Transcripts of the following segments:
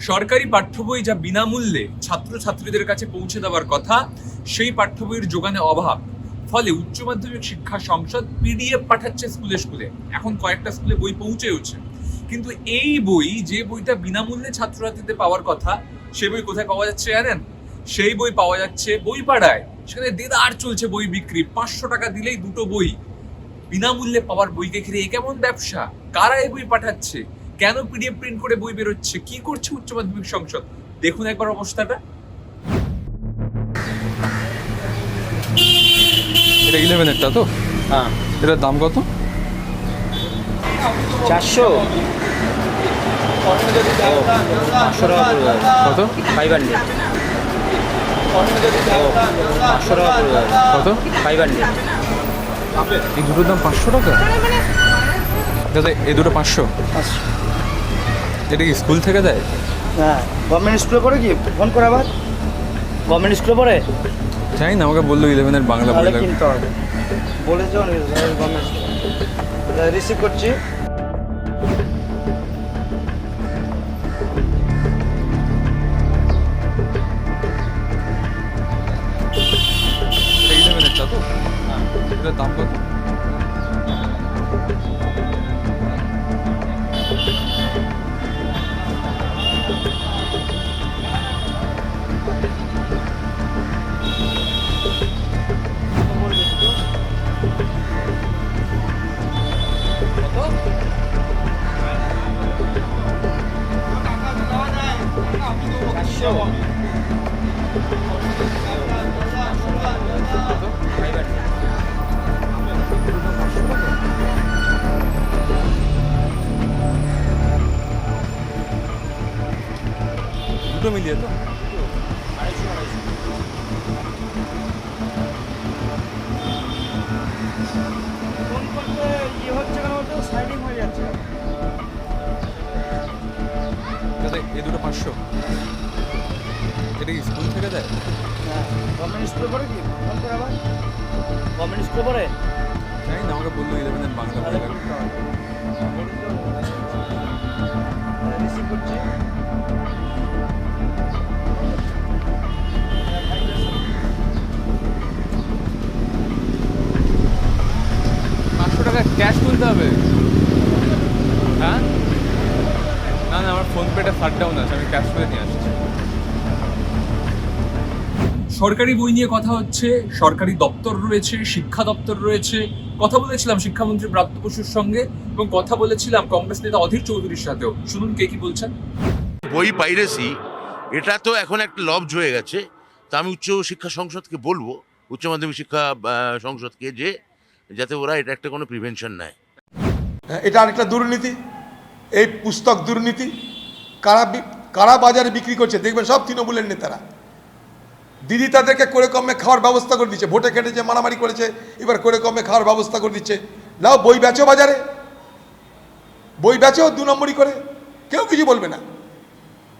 সরকারি পাঠ্য বই যা বিনামূল্যে ছাত্রছাত্রীদের কাছে পৌঁছে দেওয়ার কথা, সেই পাঠ্য বইয়ের যোগানে অভাব। ফলে উচ্চ মাধ্যমিক শিক্ষা সংসদ পিডিএফ পাঠাচ্ছে স্কুলে স্কুলে। এখন কয়েকটা স্কুলে বই পৌঁছেওছে। কিন্তু এই বই, যে বইটা বিনামূল্যে ছাত্রছাত্রীদের পাওয়ার কথা সেই বই কোথায় পাওয়া যাচ্ছে, জানেন? সেই বই পাওয়া যাচ্ছে বই পাড়ায় সেখানে দেদার চলছে বই বিক্রি। পাঁচশো টাকা দিলেই দুটো বই। বিনামূল্যে পাওয়ার বইকে ঘিরে এ কেমন ব্যবসা? কারা এই বই পাঠাচ্ছে? কেন পিডিএফ প্রিন্ট করে বই বেরোচ্ছে? কি করছে উচ্চ মাধ্যমিক সংসদ? দেখুন একবার অবস্থাটা। এটা ইলেভেনেরটা তো? হ্যাঁ। এটার দাম কত? চারশো। পাঁচশো কত? ফাইভ হান্ড্রেড পাঁচশো কত? ফাইভ হান্ড্রেড এই দুটোর দাম পাঁচশো টাকা? দাদা এই দুটো পাঁচশো। এটা কি স্কুল থেকে দেয়? হ্যাঁ গভর্নমেন্ট স্কুলে পড়ে কি? ফোন করে আবার? গভর্নমেন্ট স্কুলে পড়ে? জানি না আমাকে বলল ইলেভেনের বাংলা লাগবে কিনতে হবে। বলেছে গভর্নমেন্ট রিসিভ করছি। এটার দাম কত? চারশো ফাইভ হান্ড্রেড দুটো মিলিয়ে তো ফোন করতে ইয়ে এটা কি স্কুল থেকে দেয় গভর্নমেন্ট স্কুলে পড়ে কি? আবার? গভর্নমেন্ট স্কুলে পড়ে? জানি না আমাকে বলল ইলেভেনের বাংলা রিসিভ করছি ক্যাশ তুলতে হবে। হ্যাঁ? না না আমার ফোনপেটা শাট ডাউন আছে আমি ক্যাশ করে নিয়ে আসছি। সরকারি বই নিয়ে কথা হচ্ছে সরকারি দপ্তর রয়েছে শিক্ষা দপ্তর রয়েছে। কথা বলেছিলাম শিক্ষামন্ত্রী ব্রাত্য বসুর সঙ্গে এবং কথা বলেছিলাম কংগ্রেস নেতা অধীর চৌধুরীর সাথেও। শুনুন কে কি বলছেন। বই পাইরেসি এটা তো এখন একটা লবজ হয়ে গেছে। তা আমি উচ্চ শিক্ষা সংসদকে বলব উচ্চ মাধ্যমিক শিক্ষা সংসদকে যে যাতে ওরা এটা একটা কোনো প্রিভেনশন নেয়। হ্যাঁ, এটা আরেকটা দুর্নীতি। এই পুস্তক দুর্নীতি কারা কারা বাজারে বিক্রি করছে দেখবেন সব তৃণমূলের নেতারা। দিদি তাদেরকে করে কমে খাওয়ার ব্যবস্থা করে দিচ্ছে, ভোটে কেটেছে, মারামারি করেছে, এবার করে কমে খাওয়ার ব্যবস্থা করে দিচ্ছে। নাও, বই বেচো বাজারে। বই বেচো দু নম্বরই করে। কেউ কিছু বলবে না।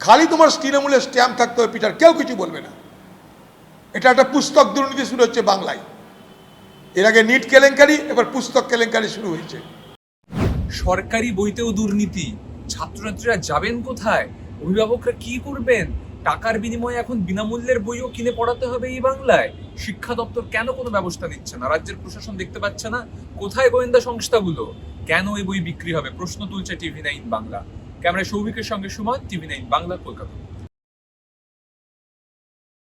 খালি তোমার তৃণমূলের স্ট্যাম্প থাকতে হবে, পিটার, কেউ কিছু বলবে না। এটা একটা পুস্তক দুর্নীতি শুরু হচ্ছে বাংলায়। এর আগে নিট কেলেঙ্কারি, এবার পুস্তক কেলেঙ্কারি শুরু হয়েছে। সরকারি বইতেও দুর্নীতি। ছাত্রছাত্রীরা যাবেন কোথায়? অভিভাবকরা কি করবেন? টাকার বিনিময়ে এখন বিনামূল্যের বইও কিনে পড়াতে হবে এই বাংলায়? শিক্ষা দপ্তর কেন কোনো ব্যবস্থা নিচ্ছে না? রাজ্যের প্রশাসন দেখতে পাচ্ছে না? কোথায় গোয়েন্দা সংস্থাগুলো? কেন এই বই বিক্রি হবে? প্রশ্ন তুলছে টিভি নাইন বাংলা। ক্যামেরা সৌভিকের সঙ্গে সুমন, টিভি নাইন বাংলা, কলকাতা।